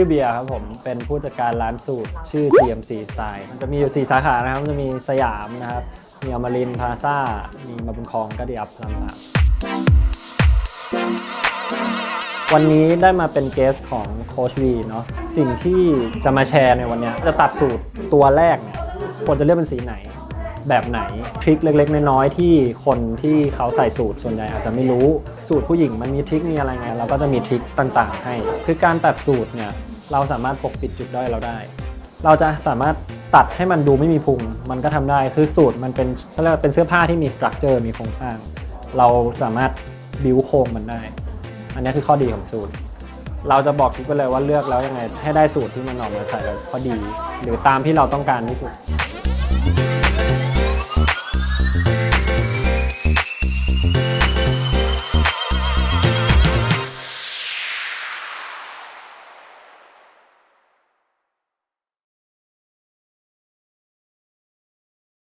ชื่อเบียร์ครับผม เป็นผู้จัดการร้านสูตร ชื่อ GMC Style มันจะมีอยู่ 4 สาขานะครับ จะมีสยามนะครับ มีอมรินทร์พลาซ่า มีมาบุญคองก็ดีอัพรามสามวันนี้ได้มาเป็นเกสของโคชวีเนาะ สิ่งที่จะมาแชร์ในวันนี้จะตัดสูตรตัวแรกเนี่ยควรจะเลือกเป็นสีไหนแบบไหนทริคเล็กๆ น้อยๆที่คนที่เขาใส่สูตรส่วนใหญ่อาจจะไม่รู้สูตรผู้หญิงมันมีทริคมีอะไรไงเราก็จะมีทริคต่างๆ ให้ คือการตัดสูตรเนี่ย เราสามารถปกปิดจุดด้อยเราได้ เราจะสามารถตัดให้มันดูไม่มีพุง มันก็ทำได้คือสูตรมันเป็นเขาเรียกเป็นเสื้อผ้าที่มีสตรัคเจอร์มีโครงสร้าง เราสามารถบิวโครงมันได้ อันนี้คือข้อดีของสูตร เราจะบอกทุกไปเลยว่าเลือกแล้วยังไงให้ได้สูตรที่มันออกมาใส่แล้วพอดี หรือตามที่เราต้องการที่สุด